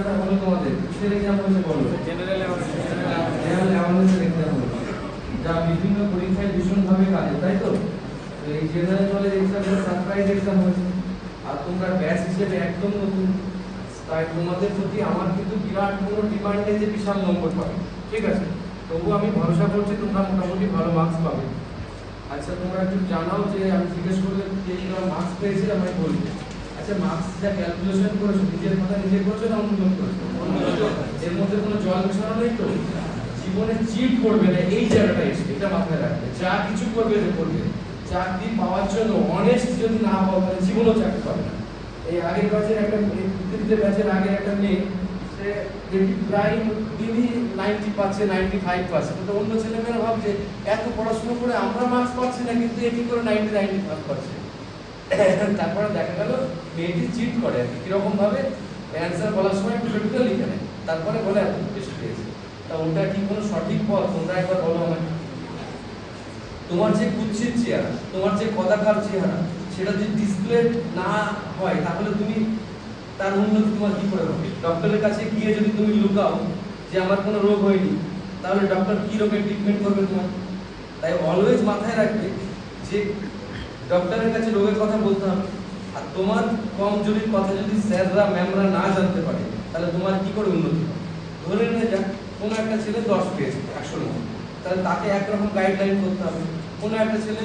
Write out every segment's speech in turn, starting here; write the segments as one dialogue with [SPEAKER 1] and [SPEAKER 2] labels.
[SPEAKER 1] Answer হলো তোমাদের। কিসের এক্সাম হয়েছে বলো।
[SPEAKER 2] জেনারেল
[SPEAKER 1] অ্যাওয়ারনেসের এক্সাম হলো যা বিভিন্ন পরীক্ষায় ভীষণভাবে কাজে তাই তো? এই general knowledge exam surprise exam হয়েছে। আর তোমরা ব্যাচ হিসেবে একদম নতুন। তাই তোমাদের প্রতি আমার কিন্তু বিরাট কোনো ডিমান্ড নেই যে বিশাল নম্বর পাবে। ঠিক আছে? তবু আমি ভরসা করছি তোমরা মোটামুটি ভালো মার্কস পাবে। আচ্ছা তোমরা একটু জানাও যে আমি জিজ্ঞেস করলে যে কীরকম মার্কস পেয়েছি আমায় বলবে আচ্ছা মার্কস যা ক্যালকুলেশন করেছ, নিজের কথা নিজে করেছ না অন্য লোক করেছ? এর মধ্যে কোনো জল মেশানো নেই তো? জীবনে চিট করবে না, এই জায়গাটা এসে এটা মাথায় রাখবে। যা কিছু করবে যে করবে। চাকরি পাওয়ার জন্য অনেস্ট যদি না হও তাহলে জীবনেও চাকরি পাবে না। এই আগের ব্যাচের একটা তৃতীয় ব্যাচের আগে একটা মেয়ে, সে দেখি প্রায় দিনই নাইনটি পাচ্ছে নাইনটি ফাইভ পাচ্ছে তো অন্য ছেলেমেয়েরা ভাবছে, এত পড়াশোনা করে আমরা মার্কস পাচ্ছি না, কিন্তু এটি করে নাইনটি নাইনটি ফাইভ পাচ্ছে তারপরে দেখা গেল, মেয়েটি চিট করে আর কীরকম ভাবে অ্যান্সার বলার সময় একটু লিখে নেয়। তারপরে বলে এত বেশি পেয়েছে। তা ওটা কি কোনো সঠিক পথ? তোমরা একবার বলো আমাকে। তোমার যে কুচ্ছিত চেহারা, তোমার যে কদাকার চেহারা, সেটা যদি ডিসপ্লে না হয়, তাহলে তুমি তার উন্নতি তোমার কি করে হবে? ডক্টরের কাছে গিয়ে যদি তুমি লুকাও যে আমার কোনো রোগ হয়নি, তাহলে ডক্টর কী রোগের ট্রিটমেন্ট করবে তোমার? তাই অলওয়েজ মাথায় রাখবে যে ডক্টরের কাছে রোগের কথা বলতে হবে আর তোমার কম জরির কথা যদি স্যাররা, ম্যামরা না জানতে পারে, তাহলে তোমার কি করে উন্নতি হবে? ধরে নিয়ে যাক, কোনো একটা ছেলে দশ পেয়েছে, একশোর মধ্যে তাহলে তাকে একরকম গাইডলাইন করতে হবে। কোনো একটা ছেলে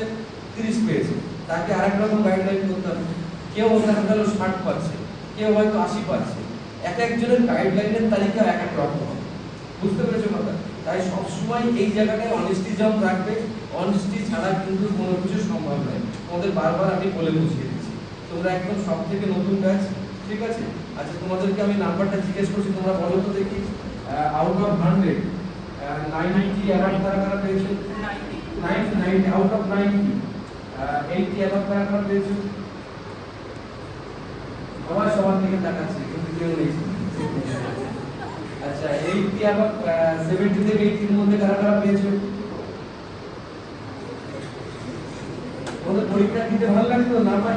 [SPEAKER 1] তিরিশ পেয়েছে, তাকে আরেক রকম গাইডলাইন করতে হবে। কেউ দেখা গেল ষাট পাচ্ছে, কেউ হয়তো আশি পাচ্ছে। এক একজনের গাইডলাইনের তালিকা এক এক রকম হবে। বুঝতে পেরেছ কথা? তাই সবসময় এই জায়গাটায় অনেস্টি জাম রাখবে। অনেস্টি ছাড়া কিন্তু কোনো কিছু সম্ভব নয়। তোমাদের বারবার আমি বলে বুঝিয়ে দিচ্ছি। তোমরা একদম সব থেকে নতুন ব্যাচ ঠিক আছে? আচ্ছা তোমাদেরকে আমি নাম্বারটা জিজ্ঞেস করছি, তোমরা বলো তো দেখি। Out of hundred ninety about কারা কারা পেয়েছ? Ninety ninety out of ninety eighty about কারা কারা পেয়েছ? সবাই সবার দিকে তাকাচ্ছে, কিন্তু কেউ নেই। আচ্ছা এইটি আবার সেভেন্টি থেকে এইটির মধ্যে কারা কারা পেয়েছ? পরীক্ষা দিতে ভালো লাগতো নাম্বার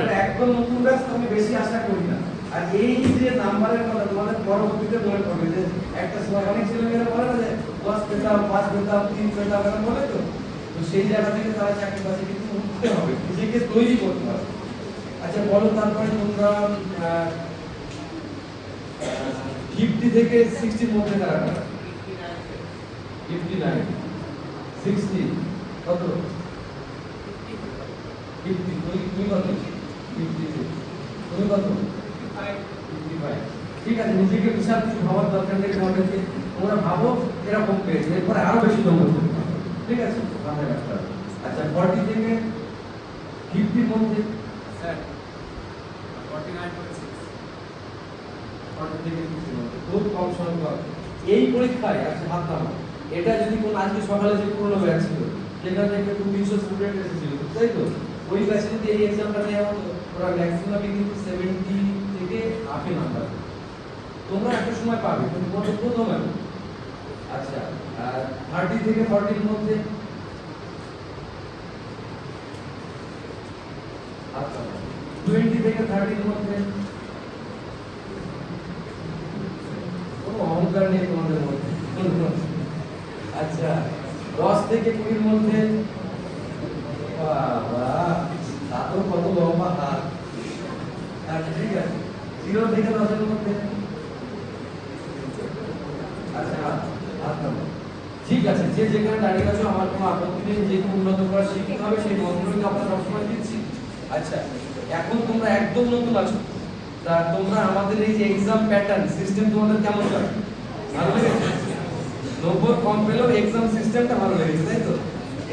[SPEAKER 1] এটা একদম নতুন ব্যাচ আমি বেশি আশা করি না। আর এই যে নাম্বারের কথা তোমাদের পরবর্তীতে মনে পড়বে যে, একটা সময় অনেক ছেলে মেয়েরা বলে না যে, দশ পেতাম, পাঁচ পেতাম, তিন পেতাম, এরকম বলে তো। তো সেই জায়গা থেকে তারা চাকরি পাচ্ছে কিন্তু উঠতে হবে, নিজেকে তৈরি করতে হবে। আচ্ছা বলো তারপরে তোমরা ফিফটি থেকে সিক্সটির মধ্যে কারা ফিফটি নাইন। সিক্সটি। কত? ঠিক আছে নিজেকে বিশাল কিছু ভাবার দরকার নেই তোমাদেরকে তোমরা ভাবো এরকম পেয়েছে এরপরে আরও বেশি নম্বর ঠিক আছে মাথায় রাখতে আচ্ছা ফর্টি থেকে ফিফটির মধ্যে
[SPEAKER 2] স্যার 49.6
[SPEAKER 1] ফর্টি থেকে ফিফটির মধ্যে খুব কম সংখ্যক এই পরীক্ষায় আচ্ছা হাত নামা এটা যদি কোন আজকে সকালে যে পুরনো ব্যাচ ছিল যেখান থেকে দু তিনশো স্টুডেন্ট এসেছিল তাই তো ওই ব্যাচে যদি এই এক্সামটা নেওয়া হতো, ওরা ম্যাক্সিমামই কিন্তু সেভেন্টি থেকে আপে নাম্বার তোমরা একটা সময় পাবে, কিন্তু কত প্রথম এখন আচ্ছা আর থার্টি থেকে ফর্টির মধ্যে? আচ্ছা টোয়েন্টি থেকে থার্টির মধ্যে? কোনো অহংকার নেই তোমাদের মধ্যে। আচ্ছা দশ থেকে কুড়ির মধ্যে? তো কত লম্বা হাত? আচ্ছা ঠিক আছে, জিরো থেকে দশের মধ্যে? আচ্ছা ঠিক আছে, যে যেখানে দাঁড়িয়ে আছো, আমার কোনো আপত্তি নেই, যে উন্নত করা শিখতে হবে, সেই মন্ত্রকে আমরা সবসময় দিচ্ছি। আচ্ছা এখন তোমরা একদম নতুন আছো। তা তোমরা আমাদের এই যে এক্সাম প্যাটার্ন সিস্টেম তোমাদের কেমন লাগে ভালো লেগেছে? নব্বই কম পেলেও এক্সাম সিস্টেমটা ভালো লেগেছে, তাই তো?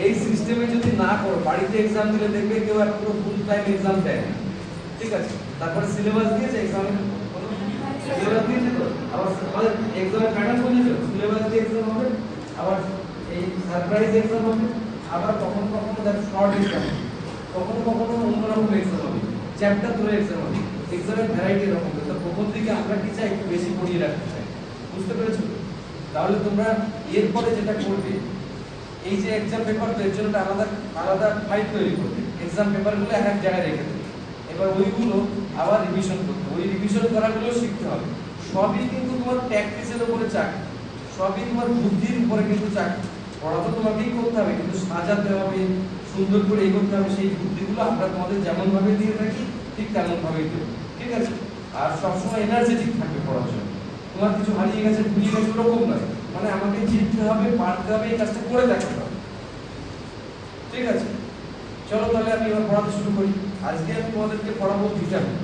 [SPEAKER 1] এই সিস্টেমে যদি না করো, বাড়িতে এক্সাম দিলে দেখবে কেউ এক পুরো ফুল টাইম এক্সাম দেয় না। ঠিক আছে? তারপরে সিলেবাস দিয়েছে এক্সামে সিলেবাস দিয়েছে তো? আবার এক্সামের প্যাটার্ন বুঝেছ? সিলেবাস দিয়ে এক্সাম হবে, আবার এই সারপ্রাইজ এক্সাম হবে, আবার কখনো কখনো দেখ শর্ট এক্সাম কখনো কখনো অন্যরকম এক্সাম হবে। চ্যাপ্টার ধরে এক্সাম হবে। এক্সামের ভ্যারাইটি রকম তো প্রথম দিকে আমরা কি চাই? একটু বেশি পড়িয়ে রাখতে চাই। বুঝতে পেরেছ? তাহলে তোমরা এরপরে যেটা করবে এই যে এক্সাম পেপার তো এর জন্য আলাদা আলাদা ফাইল তৈরি করবে। এক্সাম পেপারগুলো এক এক জায়গায় রেখে দেবে। এবার ওইগুলো আবার রিভিশন করতে ওই রিভিশন করাগুলো শিখতে হবে। সবই কিন্তু তোমার প্র্যাকটিসের উপরে চাকরি সবই তোমার বুদ্ধির উপরে কিন্তু চাকরি পড়া তো তোমাকেই করতে হবে, কিন্তু সাজাতে হবে, সুন্দর করে এগোতে হবে, সেই বুদ্ধিগুলো আমরা তোমাদের যেমন ভাবে দিয়ে থাকি, ঠিক তেমন ভাবেই দেবো। ঠিক আছে? আর সবসময় এনার্জেটিক থাকবে পড়ার জন্য। তোমার কিছু হারিয়ে গেছে, ভুলিয়ে গেছে, ওরকম নয়। মানে আমাকে জিততে হবে পারতে হবে, এই কাজটা করে দেখাতে হবে ঠিক আছে? চলো তাহলে আমি এবার পড়াতে শুরু করি। আজকে আমি তোমাদেরকে পড়াবো ভিটামিন